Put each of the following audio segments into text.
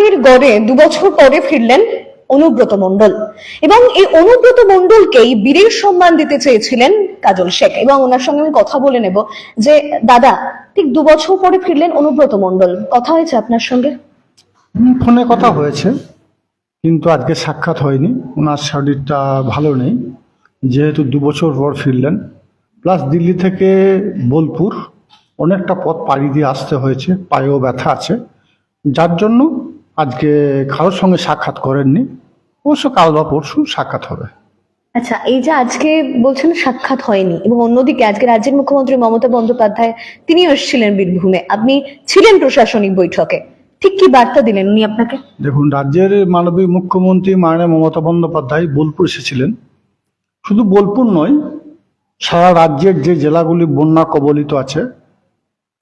তীর গড়ে দুবছর পরে ফিরলেন অনুব্রত মণ্ডল। এবং এই অনুব্রত মন্ডলকেই বীরের সম্মান দিতে চেয়েছিলেন কাজল শেখ। এবং ওনার সঙ্গে আমি কথা বলে নেব যে, দাদা, ঠিক দু বছর পরে ফিরলেন অনুব্রত মন্ডল কথা হয়েছে আপনার সঙ্গে? ফোনে কথা হয়েছে, কিন্তু আজকে সাক্ষাৎ হয়নি। ওনার শরীরটা ভালো নেই। যেহেতু দু বছর পর ফিরলেন, প্লাস দিল্লি থেকে বোলপুর, অনেকটা পথ পাড়ি দিয়ে আসতে হয়েছে, পায়েও ব্যথা আছে। যার জন্য আজকে কারোর সঙ্গে সাক্ষাৎ করেননি। অবশ্য কাল বা পরশু সাক্ষাৎ হবে। আচ্ছা এই যে আজকে বলছেন সাক্ষাৎ হয়নি এবং অন্যদিকে আজকে রাজ্যের মুখ্যমন্ত্রী মমতা বন্দ্যোপাধ্যায় তিনি এসেছিলেন বীরভূমে। আপনি ছিলেন প্রশাসনিক বৈঠকে। ঠিক কি বার্তা দিলেন উনি আপনাকে? দেখুন রাজ্যের মানবিক মুখ্যমন্ত্রী মাননীয় মমতা বন্দ্যোপাধ্যায় বোলপুর এসেছিলেন। শুধু বোলপুর নয় সারা রাজ্যের যে জেলাগুলি বন্যা কবলিত আছে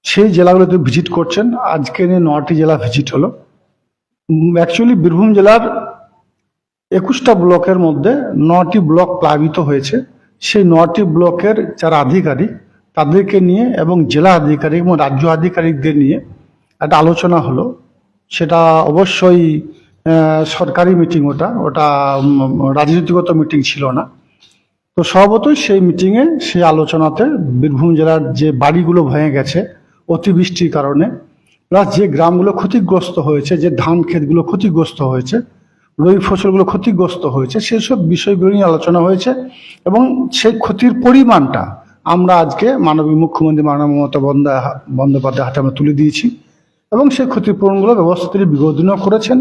সেই জেলাগুলোতে ভিজিট করছেন। আজকে নটি জেলা ভিজিট হলো। অ্যাকচুয়ালি বীরভূম জেলার একুশটা ব্লকের মধ্যে নটি ব্লক প্লাবিত হয়েছে। সেই নটি ব্লকের যারা আধিকারিক, তাদেরকে নিয়ে এবং জেলা আধিকারিক এবং রাজ্য আধিকারিকদের নিয়ে একটা আলোচনা হলো। সেটা অবশ্যই সরকারি মিটিং ওটা ওটা রাজনীতিগত মিটিং ছিল না। তো স্বভাবতই সেই মিটিংয়ে সেই আলোচনাতে বীরভূম জেলার যে বাড়িগুলো ভেঙে গেছে অতিবৃষ্টির কারণে প্লাস যে গ্রামগুলো ক্ষতিগ্রস্ত হয়েছে, যে ধান ক্ষেতগুলো ক্ষতিগ্রস্ত হয়েছে রবি ফসলগুলো ক্ষতিগ্রস্ত হয়েছে, সেসব বিষয়গুলো নিয়ে আলোচনা হয়েছে এবং সেই ক্ষতির পরিমাণটা আমরা আজকে মাননীয় মুখ্যমন্ত্রী মাননীয় মমতা বন্দ্যা- বন্দ্যোপাধ্যায় হাতে আমরা তুলে দিয়েছি এবং সেই ক্ষতিপূরণগুলো ব্যবস্থা তিনি বিগত দিনও করেছেন,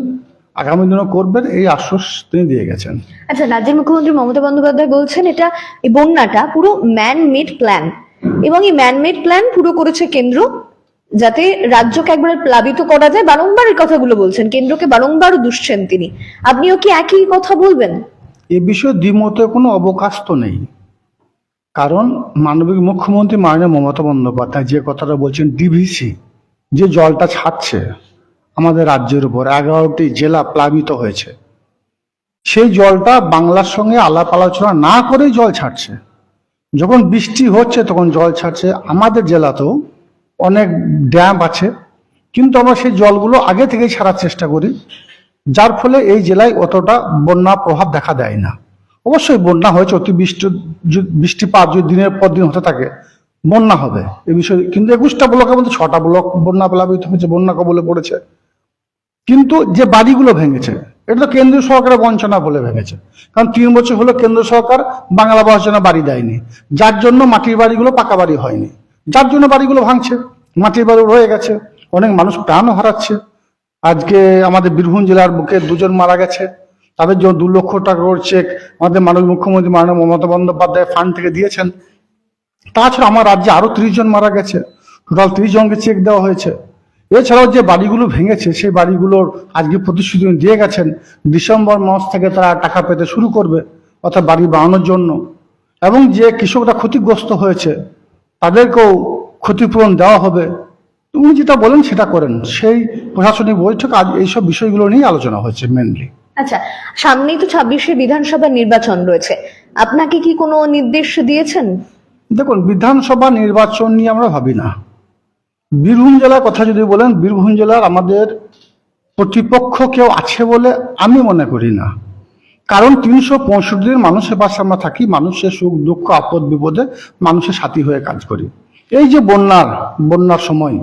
আগামী দিনও করবেন, এই আশ্বাস তিনি দিয়ে গেছেন। আচ্ছা রাজ্যের মুখ্যমন্ত্রী মমতা বন্দ্যোপাধ্যায় বলছেন, এটা এই বন্যাটা পুরো ম্যান মেড প্ল্যান এবং এই ম্যান মেড প্ল্যান পুরো করেছে কেন্দ্র যাতে রাজ্যকে একবারে প্লাবিত করা যায়, বারংবার এই কথাগুলো বলছেন, কেন্দ্রকে বারংবার দুষছেন তিনি। আপনিও কি একই কথা বলবেন? এ বিষয়ে দ্বিমতের কোনো অবকাশ তো নেই। কারণ মানবিক মুখ্যমন্ত্রী মাননীয় মমতা বন্দ্যোপাধ্যায় যে কথাটা বলছেন ডিভিসি যে জলটা ছাড়ছে আমাদের রাজ্যের উপর, এগারোটি জেলা প্লাবিত হয়েছে। সেই জলটা বাংলার সঙ্গে আলাপ আলোচনা না করেই জল ছাড়ছে। যখন বৃষ্টি হচ্ছে তখন জল ছাড়ছে আমাদের জেলাতেও। অনেক ড্যাম আছে, কিন্তু আমরা সেই জলগুলো আগে থেকেই ছাড়ার চেষ্টা করি, যার ফলে এই জেলায় অতটা বন্যা প্রভাব দেখা দেয় না। অবশ্যই বন্যা হয়েছে, অতিবৃষ্টি বৃষ্টিপাত যদি দিনের পর দিন হতে থাকে, বন্যা হবে। এ বিষয়ে, কিন্তু একুশটা ব্লকের মধ্যে ছটা ব্লক বন্যা প্লাবিত হয়েছে, বন্যা কবলে পড়েছে। কিন্তু যে বাড়িগুলো ভেঙেছে, এটা তো কেন্দ্রীয় সরকারের বঞ্চনা বলে ভেঙেছে। কারণ তিন বছর হলো কেন্দ্র সরকার বাংলা ভাষার বাড়ি দেয়নি, যার জন্য মাটির বাড়িগুলো পাকা বাড়ি হয়নি। যার জন্য বাড়িগুলো ভাঙছে, মাটির বাড়ি রয়ে গেছে, অনেক মানুষ প্রাণও হারাচ্ছে। আজকে আমাদের বীরভূম জেলার বুকে দুজন মারা গেছে, তাদের জন্য দু লক্ষ টাকা চেক আমাদের মাননীয় মুখ্যমন্ত্রী মাননীয় মমতা বন্দ্যোপাধ্যায় ফান্ড থেকে দিয়েছেন। তাছাড়া আমার রাজ্যে আরও ত্রিশ জন মারা গেছে টোটাল ত্রিশ জনকে চেক দেওয়া হয়েছে। এছাড়াও যে বাড়িগুলো ভেঙেছে, সেই বাড়িগুলোর আজকে প্রতিশ্রুতি দিয়ে গেছেন, ডিসেম্বর মাস থেকে তারা টাকা পেতে শুরু করবে, অর্থাৎ বাড়ি বানানোর জন্য। এবং যে কৃষকরা ক্ষতিগ্রস্ত হয়েছে তাদেরকেও ক্ষতিপূরণ দেওয়া হবে। উনি যেটা বলেন সেটা করেন। সেই প্রশাসনিক বৈঠক আজ এইসব বিষয়গুলো নিয়ে আলোচনা হয়েছে মেনলি আচ্ছা সামনেই তো ছাব্বিশে বিধানসভা নির্বাচন রয়েছে। আপনাকে কি কোনো নির্দেশ দিয়েছেন? দেখুন বিধানসভা নির্বাচন নিয়ে আমরা ভাবি না। বীরভূম জেলার কথা যদি বলেন বীরভূম জেলার আমাদের প্রতিপক্ষ কেউ আছে বলে আমি মনে করি না। কারণ তিনশো পঁয়ষট্টি দিন মানুষের পাশে আমরা থাকি, মানুষের সুখ, দুঃখ, আপদ, বিপদে মানুষের সাথী হয়ে কাজ করি। এই যে বন্যার বন্যার সময়,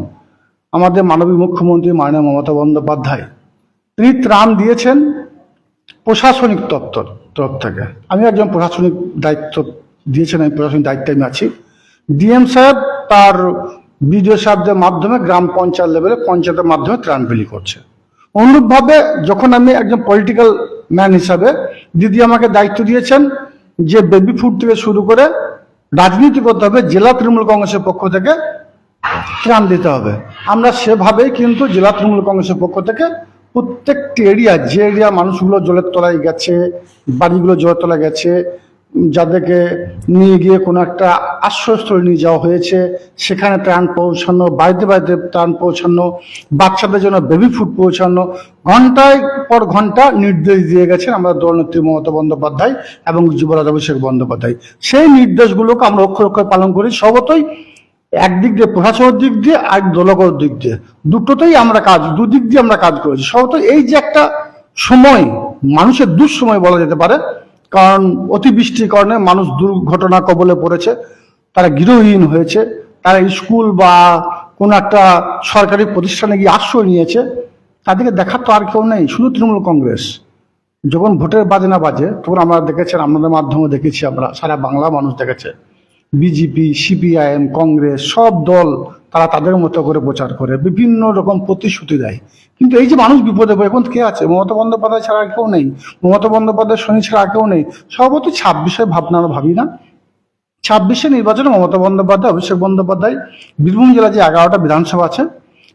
আমাদের মাননীয় মুখ্যমন্ত্রী মাননীয় মমতা বন্দ্যোপাধ্যায়, তিনি ত্রাণ দিয়েছেন প্রশাসনিক তত্ত্ব তরফ থেকে। আমি একজন প্রশাসনিক দায়িত্ব দিয়েছেন, আমি প্রশাসনিক দায়িত্বে আমি আছি। ডিএম সাহেব তার বিডিও সাহেবদের মাধ্যমে গ্রাম পঞ্চায়েত লেভেলে পঞ্চায়েতের মাধ্যমে ত্রাণ বিলি করছে। অনুরূপভাবে যখন আমি একজন পলিটিক্যাল ম্যান হিসাবে দিদি আমাকে দায়িত্ব দিয়েছেন যে বেবি ফুড থেকে শুরু করে রাজনীতি করতে হবে, জেলা তৃণমূল কংগ্রেসের পক্ষ থেকে ত্রাণ দিতে হবে। আমরা সেভাবেই কিন্তু জেলা তৃণমূল কংগ্রেসের পক্ষ থেকে প্রত্যেকটি এরিয়া যে এরিয়া মানুষগুলো জলের তলায় গেছে, বাড়িগুলো জলের তলায় গেছে যাদেরকে নিয়ে গিয়ে কোনো একটা আশ্রয়স্থলে নিয়ে যাওয়া হয়েছে, সেখানে ত্রাণ পৌঁছানো, বাড়িতে বাড়িতে ত্রাণ পৌঁছানো, বাচ্চাদের জন্য বেবি ফুড পৌঁছানো, ঘন্টায় পর ঘণ্টা নির্দেশ দিয়ে গেছেন আমরা দলনেত্রী মমতা বন্দ্যোপাধ্যায় এবং যুবরাজ অভিষেক বন্দ্যোপাধ্যায়। সেই নির্দেশগুলোকে আমরা অক্ষর অক্ষর পালন করি সবতই একদিক দিয়ে প্রশাসনের দিক দিয়ে আর দলগত দিক দিয়ে। দুটোতেই আমরা কাজ, দুদিক দিয়ে আমরা কাজ করেছি। সবত এই যে একটা সময়, মানুষের দুঃসময় বলা যেতে পারে কারণ অতিবৃষ্টির কারণে মানুষ দুর্ঘটনা কবলে পড়েছে, তারা গৃহহীন হয়েছে, তারা স্কুল বা কোনো একটা সরকারি প্রতিষ্ঠানে গিয়ে আশ্রয় নিয়েছে, তাদেরকে দেখার তো আর কেউ নেই। শুধু তৃণমূল কংগ্রেস। যখন ভোটের বাজনা বাজে, তখন আমরা দেখেছেন, আমাদের মাধ্যমে দেখেছি আমরা, সারা বাংলা মানুষ দেখেছে। বিজেপি, সিপিআইএম, কংগ্রেস, সব দল তারা তাদের মতো করে প্রচার করে, বিভিন্ন রকম প্রতিশ্রুতি দেয়। কিন্তু এই যে মানুষ বিপদে পড়ে, এখন কে আছে? মমতা বন্দ্যোপাধ্যায় ছাড়া কেউ নেই। মমতা বন্দ্যোপাধ্যায় শনি ছাড়া কেউ নেই। সর্বত ছাব্বিশে ভাবনা ভাবি না। ছাব্বিশে নির্বাচনে মমতা বন্দ্যোপাধ্যায়, অভিষেক বন্দ্যোপাধ্যায়, বীরভূম জেলা যে এগারোটা বিধানসভা আছে,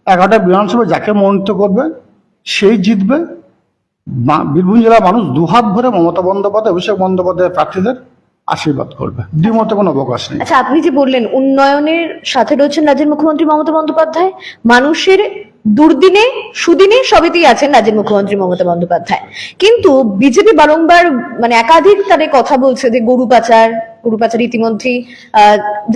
এগারোটা বিধানসভা যাকে মনোনীত করবে, সেই জিতবে। বীরভূম জেলার মানুষ দুহাত ভরে মমতা বন্দ্যোপাধ্যায়, অভিষেক বন্দ্যোপাধ্যায় প্রার্থীদের আশীর্বাদ করবে। দ্বিমতে কোনো অবকাশ নেই। আচ্ছা আপনি যে বললেন, উন্নয়নের সাথে রয়েছেন রাজ্যের মুখ্যমন্ত্রী মমতা বন্দ্যোপাধ্যায়, মানুষের দুর্দিনে, সুদিনে সবেতেই আছেন রাজ্যের মুখ্যমন্ত্রী মমতা বন্দ্যোপাধ্যায়। কিন্তু বিজেপি বারংবার মানে একাধিক তাদের কথা বলছে যে গরু পাচার গরু পাচার ইতিমধ্যেই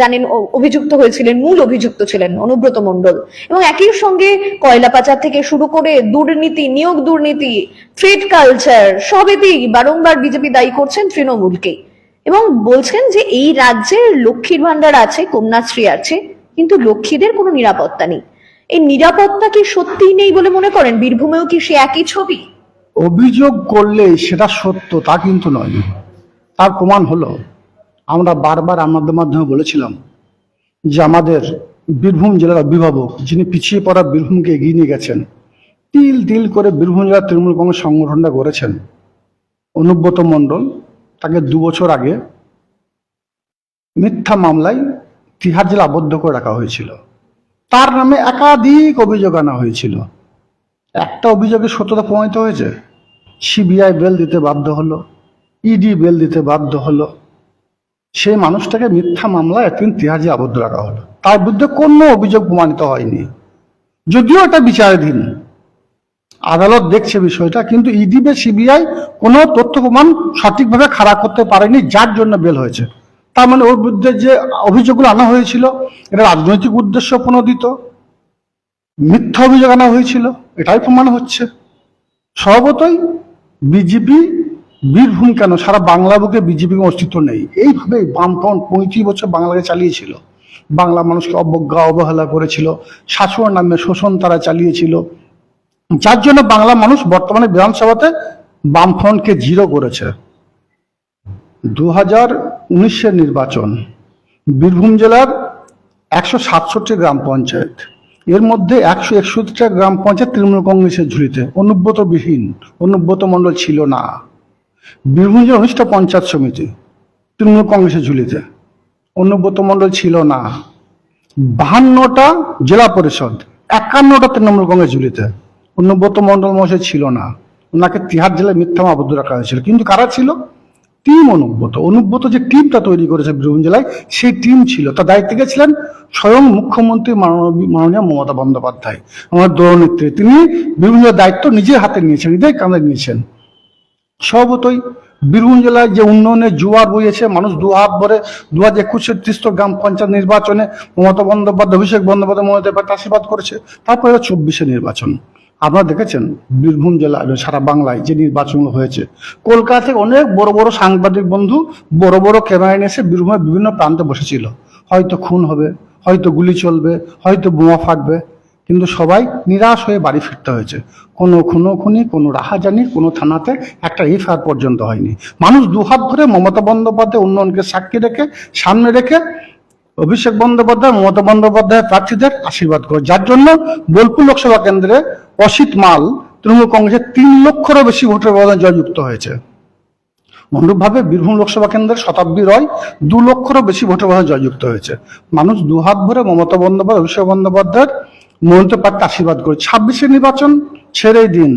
জানেন অভিযুক্ত হয়েছিলেন, মূল অভিযুক্ত ছিলেন অনুব্রত মণ্ডল। এবং একই সঙ্গে কয়লা পাচার থেকে শুরু করে দুর্নীতি, নিয়োগ দুর্নীতি ট্রেড কালচার সবেতেই বারংবার বিজেপি দায়ী করছেন তৃণমূলকে। এবং বলছেন যে এই রাজ্যের লক্ষ্মীর ভান্ডার আছে, কন্যাশ্রী আছে, কিন্তু লক্ষ্মীদের কোনো নিরাপত্তা নেই। এই নিরাপত্তা কি সত্যিই নেই বলে মনে করেন? বীরভূমেও কি সে একই ছবি? অভিযোগ করলে সেটা সত্য, তা কিন্তু নয়। তার প্রমাণ হলো, আমরা বারবার আমাদের মাধ্যমে বলেছিলাম যে আমাদের বীরভূম জেলার অভিভাবক যিনি পিছিয়ে পড়া বীরভূমকে এগিয়ে নিয়ে গেছেন, তিল তিল করে বীরভূম জেলার তৃণমূল কংগ্রেস সংগঠনটা গড়েছেন। অনুব্রত মণ্ডল তাকে দু বছর আগে মিথ্যা মামলায় তিহার জেলা আবদ্ধ করে রাখা হয়েছিল। তার নামে একাধিক অভিযোগ আনা হয়েছিল। একটা অভিযোগের সত্যতা প্রমাণিত হয়েছে। সিবিআই বেল দিতে বাধ্য হলো, ইডি বেল দিতে বাধ্য হলো। সেই মানুষটাকে মিথ্যা মামলায় একদিন তিহাজে আবদ্ধ রাখা হলো। তার বিরুদ্ধে কোনো অভিযোগ প্রমাণিত হয়নি। যদিও এটা বিচারাধীন আদালত দেখছে বিষয়টা, কিন্তু ইডি বা সিবিআই কোনো তথ্য প্রমাণ সঠিকভাবে খাড়া করতে পারেনি, যার জন্য বেল হয়েছে। তার মানে ওর বিরুদ্ধে যে অভিযোগগুলো আনা হয়েছিল, এটা রাজনৈতিক উদ্দেশ্য প্রণোদিত, মিথ্যা অভিযোগ আনা হয়েছিল, এটাই প্রমাণ হচ্ছে। স্বভাবতই বিজেপি বীরভূম কেন? সারা বাংলা বুকে বিজেপির অস্তিত্ব নেই। এইভাবে বামফ্রন্ট পঁয়ত্রিশ বছর বাংলাকে চালিয়েছিল। বাংলা মানুষকে অবজ্ঞা, অবহেলা করেছিল। শাসন নামে শোষণ তারা চালিয়েছিল। যার জন্য বাংলা মানুষ বর্তমানে বিধানসভাতে বামফ্রন্টকে জিরো করেছে। দু হাজার উনিশের নির্বাচন, বীরভূম জেলার একশো সাতষট্টি গ্রাম পঞ্চায়েত, এর মধ্যে একশো একষট্টিটা গ্রাম পঞ্চায়েত তৃণমূল কংগ্রেসের ঝুলিতে। অনুব্রত বিহীন অনুব্রত মণ্ডল ছিল না। বীরভূম জেলার উনিশটা পঞ্চায়েত সমিতি তৃণমূল কংগ্রেসের ঝুলিতে। অনুব্রত মণ্ডল ছিল না। বাহান্নটা জেলা পরিষদ, একান্নটা তৃণমূল কংগ্রেস ঝুলিতে। অনুব্রত মণ্ডল মহাশয় ছিল না। ওনাকে তিহার জেলায় মিথ্যা আবদ্ধ রাখা হয়েছিল। কিন্তু কারা ছিল? টিম অনুব্রত অনুব্রত যে টিমটা তৈরি করেছে বীরভূম জেলায়, সেই টিম ছিল। তার দায়িত্বে গেছিলেন স্বয়ং মুখ্যমন্ত্রী মাননীয় মমতা বন্দ্যোপাধ্যায়। আমার দলনেত্রী। তিনি বীরভূম জেলার দায়িত্ব নিজের হাতে নিয়েছেন, নিজেই কাঁধে নিয়েছেন। স্বভাবতই বীরভূম জেলায় যে উন্নয়নের জোয়ার বইয়েছে, মানুষ দু হাত ভরে দু হাজার একুশের ত্রিস্তর গ্রাম পঞ্চায়েত নির্বাচনে মমতা বন্দ্যোপাধ্যায়, অভিষেক বন্দ্যোপাধ্যায় মমতা আশীর্বাদ করেছে। তারপরে চব্বিশে নির্বাচন। আপনারা দেখেছেন বীরভূম জেলা, সারা বাংলায় যে নির্বাচনগুলো হয়েছে। কলকাতা থেকে অনেক বড় বড় সাংবাদিক বন্ধু বড় বড় ক্যামেরা নিয়ে এসে বীরভূমের বিভিন্ন প্রান্তে বসেছিল। হয়তো খুন হবে, হয়তো গুলি চলবে, হয়তো বোমা ফাটবে, কিন্তু সবাই নিরাশ হয়ে বাড়ি ফিরতে হয়েছে। কোনো খুনো খুনি, কোনো রাহাজানি, কোনো থানাতে একটা এফআইআর পর্যন্ত হয়নি। মানুষ দুহাত ধরে মমতা বন্দ্যোপাধ্যায় উন্নয়নকে সাক্ষী রেখে, সামনে রেখে অভিষেক বন্দ্যোপাধ্যায়, মমতা বন্দ্যোপাধ্যায় প্রার্থীদের আশীর্বাদ করে। যার জন্য বোলপুর লোকসভা কেন্দ্রে অসিত মাল তৃণমূল কংগ্রেসের তিন লক্ষেরও বেশি ভোটের ব্যবধানে জয়যুক্ত হয়েছে। অনুরূপভাবে বীরভূম লোকসভা কেন্দ্রের শতাব্দী রয় দু লক্ষেরও বেশি ভোটের ব্যবধানে জয়যুক্ত হয়েছে। মানুষ দুহাত ভরে মমতা বন্দ্যোপাধ্যায়, অভিষেক বন্দ্যোপাধ্যায়ের মনোনীত প্রার্থী আশীর্বাদ করে ছাব্বিশের নির্বাচন ছেড়ে দিন।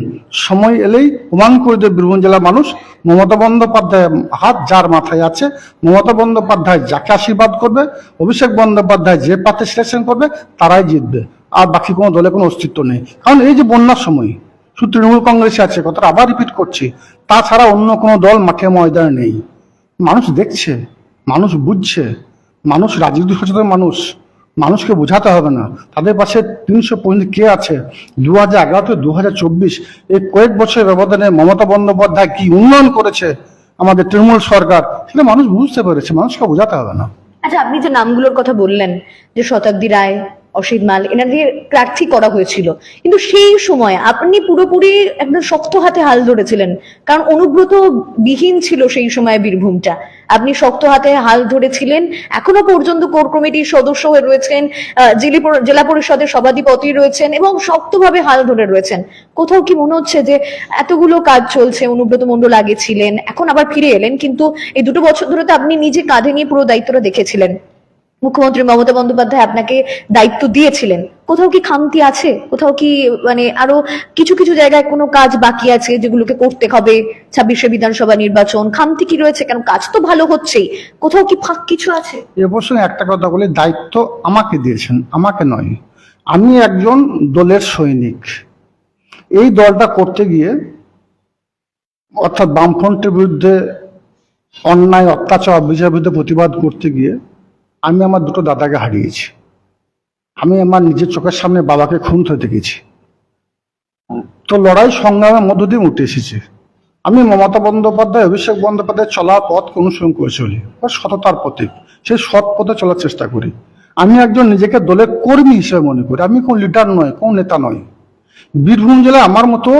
সময় এলেই প্রমাণ করে বীরভূম জেলার মানুষ মমতা বন্দ্যোপাধ্যায় হাত যার মাথায় আছে, মমতা বন্দ্যোপাধ্যায় যাকে আশীর্বাদ করবে, অভিষেক বন্দ্যোপাধ্যায় যে প্রার্থী সিলেকশন করবে, তারাই জিতবে। আর বাকি কোনো দলে কোনো অস্তিত্ব নেই। কারণ এই যে বন্যার সময় শুধু তৃণমূল কংগ্রেসে আছে, কথাটা আবার রিপিট করছি। তাছাড়া অন্য কোনো দল মাঠে ময়দানে নেই। মানুষ দেখছে, মানুষ বুঝছে, মানুষ রাজনীতি সচেতন মানুষ। মানুষকে বোঝাতে হবে না। তাদের পাশে তিনশো পঁয়ত্রিশ কে আছে? দু হাজার এগারো থেকে দু হাজার চব্বিশ। এই কয়েক বছরের ব্যবধানে মমতা বন্দ্যোপাধ্যায় কি উন্নয়ন করেছে আমাদের তৃণমূল সরকার, সেটা মানুষ বুঝতে পেরেছে। মানুষকে বোঝাতে হবে না। আচ্ছা আপনি যে নামগুলোর কথা বললেন, যে শতাব্দী রায় অসিত মাল এনাদের প্রার্থী করা হয়েছিল। কিন্তু সেই সময় আপনি পুরোপুরি একদম শক্ত হাতে হাল ধরেছিলেন, কারণ অনুব্রত বিহীন ছিল সেই সময় বীরভূমটা। আপনি শক্ত হাতে হাল ধরেছিলেন, এখনও পর্যন্ত কোর কমিটির সদস্য হয়ে রয়েছেন জেলি পরিষদের সভাধিপতি রয়েছেন এবং শক্তভাবে হাল ধরে রয়েছেন। কোথাও কি মনে হচ্ছে যে এতগুলো কাজ চলছে, অনুব্রত মণ্ডল আগে ছিলেন এখন আবার ফিরে এলেন, কিন্তু এই দুটো বছর ধরে তো আপনি নিজে কাঁধে নিয়ে পুরো দায়িত্বটা দেখেছিলেন। মুখ্যমন্ত্রী মমতা বন্দ্যোপাধ্যায় আপনাকে দায়িত্ব দিয়েছিলেন। কোথাও কি খামতি আছে? কোথাও কি মানে আরও কিছু কিছু জায়গায় কোনো কাজ বাকি আছে যেগুলোকে করতে হবে? ছাব্বিশে বিধানসভা নির্বাচন, খামতি কি রয়েছে? কেন কাজ তো ভালো হচ্ছেই। কোথাও কি ফাঁক কিছু আছে? এ প্রশ্নে একটা কথা বলি, দায়িত্ব আমাকে দিয়েছেন, আমাকে নয়। আমি একজন দলের সৈনিক। এই দলটা করতে গিয়ে, অর্থাৎ বামফ্রন্টের বিরুদ্ধে অন্যায়, অত্যাচার অবিচার বিরুদ্ধে প্রতিবাদ করতে গিয়ে আমি আমার দুটো দাদাকে হারিয়েছি। আমি আমার নিজের চোখের সামনে বাবাকে খুন হতে দেখেছি। তো লড়াই সংগ্রামের মধ্য দিয়ে উঠে এসেছে। আমি মমতা বন্দ্যোপাধ্যায়, অভিষেক বন্দ্যোপাধ্যায় চলার পথ অনুসরণ করে চলি, বা সততার প্রতীক সেই সৎ পথে চলার চেষ্টা করি। আমি একজন নিজেকে দলের কর্মী হিসেবে মনে করি। আমি কোন লিডার নয় কোন নেতা নয় বীরভূম জেলায় আমার মতো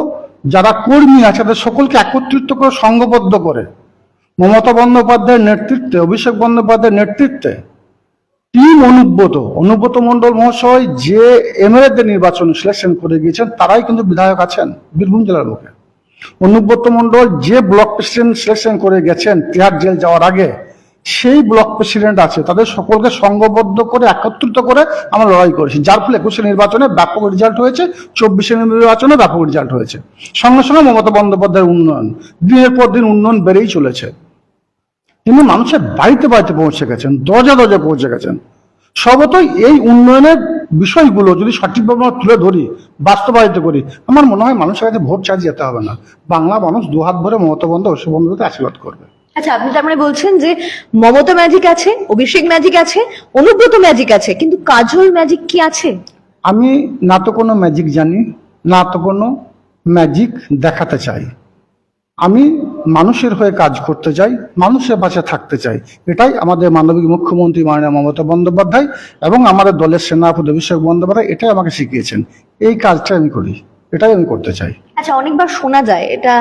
যারা কর্মী আছে, তাদের সকলকে একত্রিত করে, সংঘবদ্ধ করে, মমতা বন্দ্যোপাধ্যায়ের নেতৃত্বে, অভিষেক বন্দ্যোপাধ্যায়ের নেতৃত্বে টিম অনুব্রত অনুব্রত মন্ডল মহাশয় যে এমএলএদের নির্বাচন সিলেকশন করে গিয়েছেন, তারাই কিন্তু বিধায়ক আছেন বীরভূম জেলার লোকে অনুব্রত মন্ডল যে ব্লক প্রেসিডেন্ট সিলেকশন করে গেছেন, তিহার জেল যাওয়ার আগে, সেই ব্লক প্রেসিডেন্ট আছে, তাদের সকলকে সংঘবদ্ধ করে, একত্রিত করে আমরা লড়াই করেছি। যার ফলে একুশে নির্বাচনে ব্যাপক রেজাল্ট হয়েছে, চব্বিশে নির্বাচনে ব্যাপক রেজাল্ট হয়েছে। সঙ্গে সঙ্গে মমতা বন্দ্যোপাধ্যায়ের উন্নয়ন, দিনের পর দিন উন্নয়ন বেড়েই চলেছে। তিনি মানুষের বাড়িতে বাড়িতে পৌঁছে গেছেন দরজা দরজা পৌঁছে গেছেন। সর্বতই এই উন্নয়নের বিষয়গুলো যদি সঠিকভাবে আমরা তুলে ধরি বাস্তবায়িত করি আমার মনে হয় মানুষের কাছে ভোট চার্জ যেতে হবে না। বাংলা মানুষ দুহাত ভরে মমতা বন্ধ অবশ্য বন্ধুতে আশীর্বাদ করবে। আচ্ছা আপনি তার মানে বলছেন যে মমতা ম্যাজিক আছে অভিষেক ম্যাজিক আছে অনুব্রত ম্যাজিক আছে কিন্তু কাজল ম্যাজিক কি আছে? আমি না তো কোনো ম্যাজিক জানি না তো কোনো ম্যাজিক দেখাতে চাই। আমি মানুষের হয়ে কাজ করতে চাই মানুষের পাশে থাকতে চাই। এটাই আমাদের মানবিক মুখ্যমন্ত্রী মাননীয় মমতা বন্দ্যোপাধ্যায় এবং আমাদের দলের সেনাপতি অভিষেক বন্দ্যোপাধ্যায় এটাই আমাকে শিখিয়েছেন। এই কাজটা আমি করি এটাই আমি করতে চাই। আচ্ছা অনেকবার শোনা যায় এটা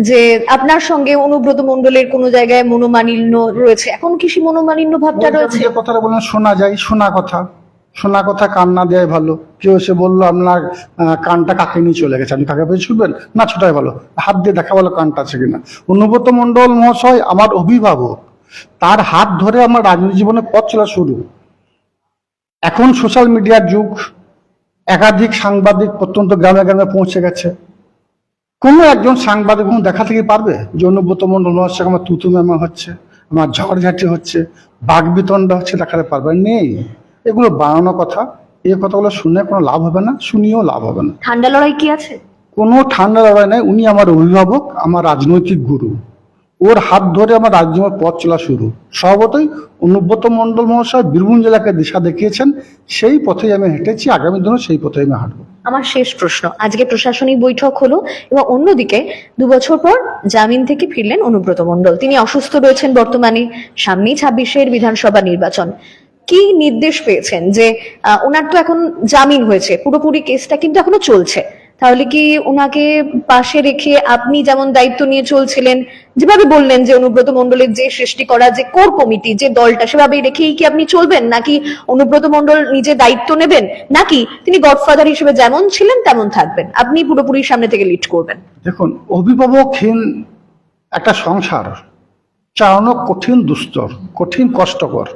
যে আপনার সঙ্গে অনুব্রত মণ্ডলের কোনো জায়গায় মনোমালিন্য রয়েছে। এখন কি সেই মনোমালিন্য ভাবটা রয়েছে? কথাটা বললেন শোনা যায় শোনা কথা। শোনা কথা, কান না দেয় ভালো। কেউ এসে বলল, আপনার কানটা কাকে নিয়ে চলে গেছে? আপনি কাকে পেয়ে ছুটবেন না, ছোটাই ভালো। হাত দিয়ে দেখা ভালো কানটা আছে কিনা? অনুব্রত মণ্ডল মহাশয় আমার অভিভাবক। তার হাত ধরে আমার রাজনীতি জীবনে পথ চলা শুরু। এখন সোশ্যাল মিডিয়ার যুগ। একাধিক সাংবাদিক প্রত্যন্ত গ্রামে গ্রামে পৌঁছে গেছে। কোনো একজন সাংবাদিক কোনো দেখা থেকে পারবে যে অনুব্রত মন্ডল মহাশয় আমার তুতু মেমা হচ্ছে, আমার ঝড়ঝাঁটি হচ্ছে, বাঘ বিতণ্ডা হচ্ছে দেখাতে পারবে? নেই। এগুলো বানানো কথা এই কথাগুলো শুনে কোনো লাভ হবে না শুনিয়েও লাভ হবে না। ঠান্ডা লড়াই কি আছে? কোনো ঠান্ডা লড়াই নাই উনি আমার অভিভাবক আমার রাজনৈতিক গুরু। ওর হাত ধরে আমার রাজ্যের পথ চলা শুরু। স্বভাবতই অনুব্রত মন্ডল মহাশয় বীরভূম জেলাকে দিশা দেখিয়েছেন সেই পথেই আমি হেঁটেছি আগামী দিনও সেই পথে আমি হাঁটবো। আমার শেষ প্রশ্ন আজকে প্রশাসনিক বৈঠক হলো এবং অন্যদিকে দু বছর পর জামিন থেকে ফিরলেন অনুব্রত মণ্ডল। তিনি অসুস্থ রয়েছেন বর্তমানে সামনেই ছাব্বিশের বিধানসভা নির্বাচন। কি নির্দেশ পেয়েছেন? যে ওনার তো এখন জামিন হয়েছে, পুরোপুরি কেসটা কিন্তু এখনও চলছে। তাহলে কি ওনাকে পাশে রেখে আপনি যেমন দায়িত্ব নিয়ে চলছিলেন, যেভাবে বললেন যে অনুব্রত মন্ডলের যে সৃষ্টি করা, যে কোর কমিটি, যে দলটা, সেভাবেই রেখেই কি আপনি চলবেন? নাকি অনুব্রত মন্ডল নিজে দায়িত্ব নেবেন? নাকি তিনি গডফাদার হিসেবে যেমন ছিলেন, তেমন থাকবেন। আপনি পুরোপুরি সামনে থেকে লিড করবেন। দেখুন, অভিভাবকহীন একটা সংসার চালানো কঠিন, দুস্তর, কঠিন, কষ্টকর।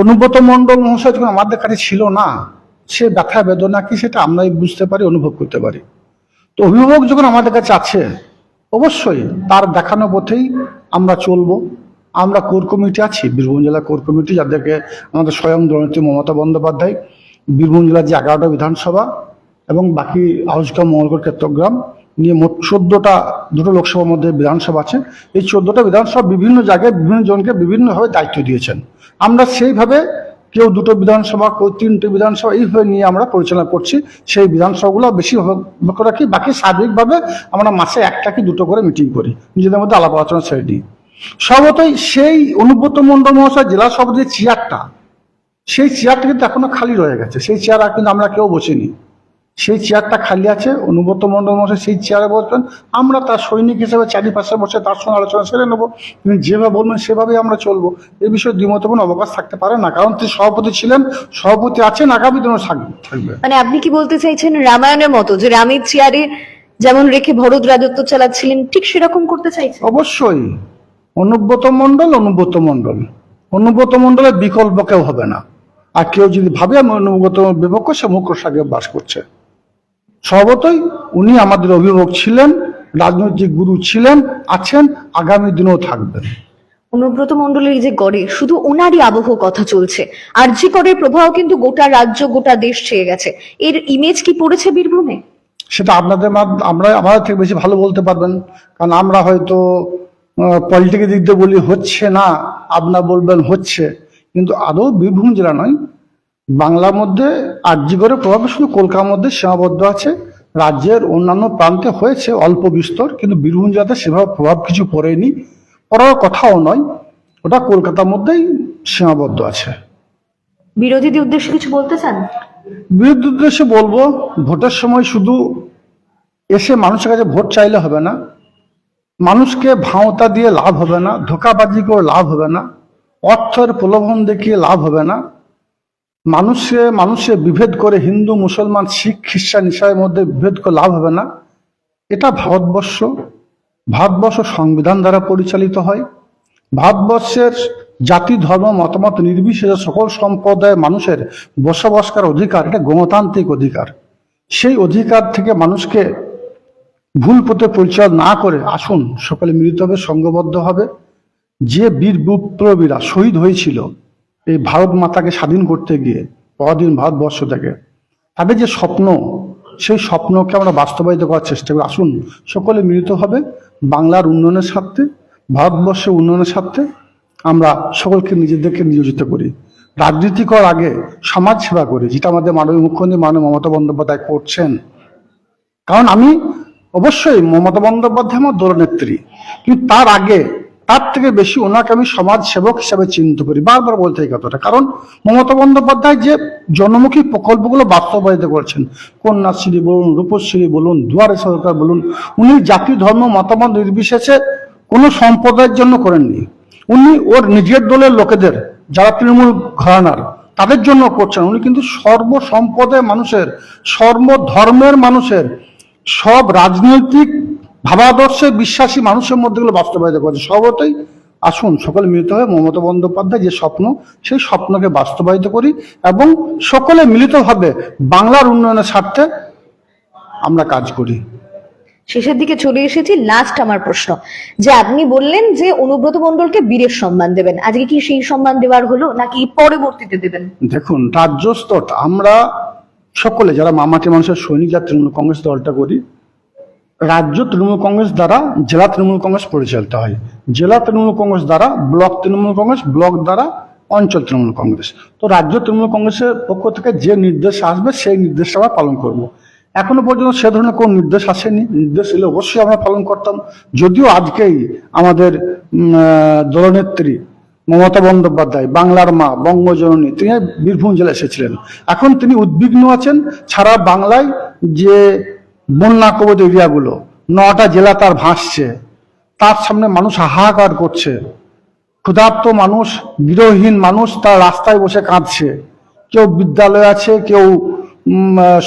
অনুব্রত মণ্ডল মহাশয় যখন আমাদের কাছে ছিল না, সে ব্যথা বেদনা কি সেটা আমরাই বুঝতে পারি, অনুভব করতে পারি। তো অভিভাবক যখন আমাদের কাছে আছে, অবশ্যই তার দেখানো পথেই আমরা চলবো। আমরা কোর কমিটি আছি, বীরভূম জেলা কোর কমিটি, যাদেরকে আমাদের স্বয়ং দলনেত্রী মমতা বন্দ্যোপাধ্যায়, বীরভূম জেলার যে এগারোটা বিধানসভা এবং বাকি আউসগাঁও মঙ্গলকোট ক্ষেত্রগ্রাম নিয়ে মোট চোদ্দোটা, দুটো লোকসভার মধ্যে বিধানসভা আছে। এই চোদ্দোটা বিধানসভা বিভিন্ন জায়গায় বিভিন্ন জনকে বিভিন্নভাবে দায়িত্ব দিয়েছেন। আমরা সেইভাবে কেউ দুটো বিধানসভা, কেউ তিনটে বিধানসভা এইভাবে নিয়ে আমরা পরিচালনা করছি। সেই বিধানসভাগুলো বেশি রাখি, বাকি সার্বিকভাবে আমরা মাসে একটা কি দুটো করে মিটিং করি, নিজেদের মধ্যে আলাপ আলোচনা ছেড়ে দিই। সর্বতই সেই অনুব্রত মন্ডল মহাশয় জেলা সভাপতির চেয়ারটা, সেই চেয়ারটা কিন্তু এখনও খালি রয়ে গেছে। সেই চেয়ার কিন্তু আমরা কেউ বসিনি। সেই চেয়ারটা খালি আছে অনুব্রত মন্ডল মশাই সেই চেয়ারে বসবেন। আমরা তার সৈনিক হিসেবে চারিপাশে বসে তার সঙ্গে আলোচনা সেরে নেব। তিনি যেভাবে বলবেন সেভাবেই আমরা চলবো। এ বিষয়ে দ্বিমত কোনো অবকাশ থাকতে পারে না। কারণ তিনি সভাপতি ছিলেন সভাপতি আছেন আগামী দিনও থাকবে। মানে আপনি কি বলতে চাইছেন রামায়ণের মতো যে রামের চেয়ারে যেমন রেখে ভরত রাজত্ব চালাচ্ছিলেন ঠিক সেরকম করতে চাইছেন? অবশ্যই। অনুব্রত মণ্ডল অনুব্রত মণ্ডল। অনুব্রত মণ্ডলের বিকল্প কেউ হবে না। আর কেউ যদি ভাবে আমি অনুব্রত বিপক্ষ সে মুখ্য সাগে বাস করছে। স্বভাবতই উনি আমাদের অভিভাবক ছিলেন রাজনৈতিক গুরু ছিলেন আছেন আগামী দিনেও থাকবেন। অনুব্রত মন্ডলের যে গড়ে শুধু ওনারই আবহ কথা চলছে। আর জি করের প্রভাব কিন্তু গোটা রাজ্য গোটা দেশ ছেয়ে গেছে। এর ইমেজ কি পড়েছে বীরভূমে? সেটা আপনাদের আমরা আমাদের থেকে বেশি ভালো বলতে পারবেন। কারণ আমরা হয়তো পলিটিক্যাল দিক দিয়ে বলি হচ্ছে না আপনার বলবেন হচ্ছে। কিন্তু আদৌ বীরভূম জেলা নয় বাংলার মধ্যে আর্যিগড়ের প্রভাব শুধু কলকাতার মধ্যে সীমাবদ্ধ আছে। রাজ্যের অন্যান্য প্রান্তে হয়েছে অল্প বিস্তর কিন্তু বীরভূম জেলাতে সেভাবে প্রভাব কিছু পড়েনি। পড়ার কথাও নয় ওটা কলকাতার মধ্যেই সীমাবদ্ধ আছে। বিরোধীদের উদ্দেশ্যে কিছু বলতে চান? বিরোধী উদ্দেশ্যে বলব ভোটের সময় শুধু এসে মানুষের কাছে ভোট চাইলে হবে না। মানুষকে ভাঁওতা দিয়ে লাভ হবে না ধোকাবাজি করে লাভ হবে না। অর্থের প্রলোভন দেখিয়ে লাভ হবে না। মানুষে মানুষে বিভেদ করে হিন্দু, মুসলমান, শিখ, খ্রিস্টান ইসলামের মধ্যে বিভেদ করে লাভ হবে না। এটা ভারতবর্ষ। ভারতবর্ষ সংবিধান দ্বারা পরিচালিত হয়। ভারতবর্ষের জাতি, ধর্ম, মতামত নির্বিশেষে সকল সম্প্রদায়ের মানুষের বসবাস করার অধিকার এটা গণতান্ত্রিক অধিকার। সেই অধিকার থেকে মানুষকে ভুল পথে পরিচয় না করে আসুন, সকলে মিলিত হবে সংঘবদ্ধ হবে। যে বীর বিপ্লবীরা শহীদ হয়েছিল এই ভারত মাতাকে স্বাধীন করতে গিয়ে পরদিন ভারতবর্ষ থেকে, তাদের যে স্বপ্ন, সেই স্বপ্নকে আমরা বাস্তবায়িত করার চেষ্টা করি। আসুন, সকলে মিলিত হবে বাংলার উন্নয়নের স্বার্থে, ভারতবর্ষের উন্নয়নের স্বার্থে আমরা সকলকে নিজেদেরকে নিয়োজিত করি। রাজনীতি করার আগে সমাজ সেবা করি, যেটা আমাদের মাননীয় মুখ্যমন্ত্রী মাননীয় মমতা বন্দ্যোপাধ্যায় করছেন। কারণ আমি অবশ্যই মমতা বন্দ্যোপাধ্যায় আমার দলনেত্রী। কিন্তু তার আগে তার থেকে বেশি ওনাকে আমি সমাজ সেবক হিসাবে চিহ্নিত করি। বারবার বলতে এই কথাটা। কারণ মমতা বন্দ্যোপাধ্যায় যে জনমুখী প্রকল্পগুলো বাস্তবায়িত করছেন, কন্যাশ্রী বলুন, রূপশ্রী বলুন, দুয়ারে সরকার বলুন, উনি জাতি ধর্ম মতামত নির্বিশেষে কোনো সম্প্রদায়ের জন্য করেননি। উনি ওর নিজের দলের লোকেদের, যারা তৃণমূল ঘরানার, তাদের জন্য করছেন। উনি কিন্তু সর্ব সর্বসম্প্রদায়ের মানুষের সর্বধর্মের মানুষের সব রাজনৈতিক ভাবাদর্শে বিশ্বাসী মানুষের মধ্যে গুলো বাস্তবায়িত করেছে। সর্বতই আসুন সকলে মিলিত হয়ে মমতা বন্দ্যোপাধ্যায় যে স্বপ্ন সেই স্বপ্নকে বাস্তবায়িত করি এবং সকলে মিলিতভাবে বাংলার উন্নয়নের স্বার্থে আমরা কাজ করি। শেষের দিকে চলে এসেছি লাস্ট আমার প্রশ্ন। যে আপনি বললেন যে অনুব্রত মন্ডলকে বীরের সম্মান দেবেন। আজকে কি সেই সম্মান দেওয়ার হলো নাকি পরবর্তীতে দেবেন? দেখুন রাজ্য স্তর আমরা সকলে যারা মামাটি মানুষের সৈনিক যা তৃণমূল কংগ্রেস দলটা করি রাজ্য তৃণমূল কংগ্রেস দ্বারা জেলা তৃণমূল কংগ্রেস পরিচালিত হয়। জেলা তৃণমূল কংগ্রেস দ্বারা, ব্লক তৃণমূল কংগ্রেস, ব্লক দ্বারা অঞ্চল তৃণমূল কংগ্রেস। তো রাজ্য তৃণমূল কংগ্রেসের পক্ষ থেকে যে নির্দেশ আসবে, সেই নির্দেশ আমরা পালন করব। এখনও পর্যন্ত সে ধরনের কোনো নির্দেশ আসেনি। নির্দেশ এলে অবশ্যই আমরা পালন করতাম। যদিও আজকেই আমাদের দলনেত্রী মমতা বন্দ্যোপাধ্যায়, বাংলার মা, বঙ্গজননী, তিনি বীরভূম জেলায় এসেছিলেন। এখন তিনি উদ্বিগ্ন আছেন। ছাড়া বাংলায় যে বন্যা কবচ এরিয়াগুলো, নটা জেলা তার ভাসছে। তার সামনে মানুষ হাহাকার করছে। ক্ষুধার্ত মানুষ গৃহহীন মানুষ তার রাস্তায় বসে কাঁদছে। কেউ বিদ্যালয় আছে, কেউ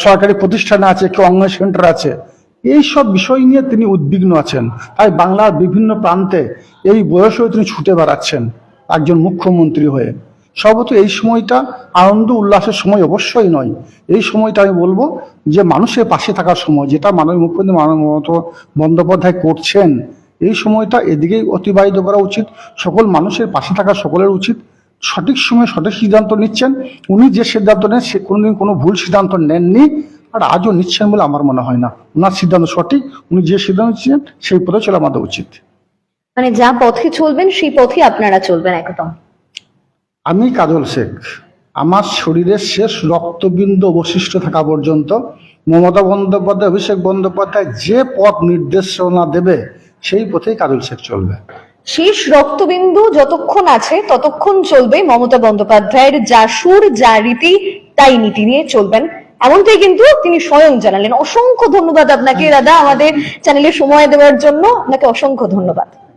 সরকারি প্রতিষ্ঠানে আছে, কেউ অঙ্গন সেন্টার আছে। এই সব বিষয় নিয়ে তিনি উদ্বিগ্ন আছেন। তাই বাংলার বিভিন্ন প্রান্তে এই বয়সেও তিনি ছুটে বেড়াচ্ছেন একজন মুখ্যমন্ত্রী হয়ে। সর্বত এই সময়টা আনন্দ, উল্লাসের সময় অবশ্যই নয়। এই সময়টা আমি বলব যে মানুষের পাশে থাকার সময়, যেটা মাননীয় মুখ্যমন্ত্রী মমতা বন্দ্যোপাধ্যায় করছেন, এই সময়টা এদিকেই অতিবাহিত করা উচিত। সকল মানুষের পাশে থাকা সকলের উচিত। সঠিক সময়ে সঠিক সিদ্ধান্ত নিচ্ছেন। উনি যে সিদ্ধান্ত নেন, সে কোনোদিন কোনো ভুল সিদ্ধান্ত নেননি। আর আজও নিচ্ছেন বলে আমার মনে হয় না। ওনার সিদ্ধান্ত সঠিক। উনি যে সিদ্ধান্ত নিচ্ছেন, সেই পথে চলা আমাদের উচিত। মানে যা পথে চলবেন, সেই পথে আপনারা চলবেন একদম। আমি কাজল শেখ। আমার শরীরের শেষ রক্তবিন্দু অবশিষ্ট থাকা পর্যন্ত মমতা বন্দ্যোপাধ্যায়, অভিষেক বন্দ্যোপাধ্যায় যে পথ নির্দেশনা দেবে, সেই পথেই কাজল শেখ চলবে। শেষ রক্তবিন্দু যতক্ষণ আছে, ততক্ষণ চলবে মমতা বন্দ্যোপাধ্যায়ের যা সুর, যা রীতি, তাই নীতি নিয়ে চলবেন। এমনটাই কিন্তু তিনি স্বয়ং জানালেন। অসংখ্য ধন্যবাদ আপনাকে, দাদা, আমাদের চ্যানেলে সময় দেওয়ার জন্য। আপনাকে অসংখ্য ধন্যবাদ।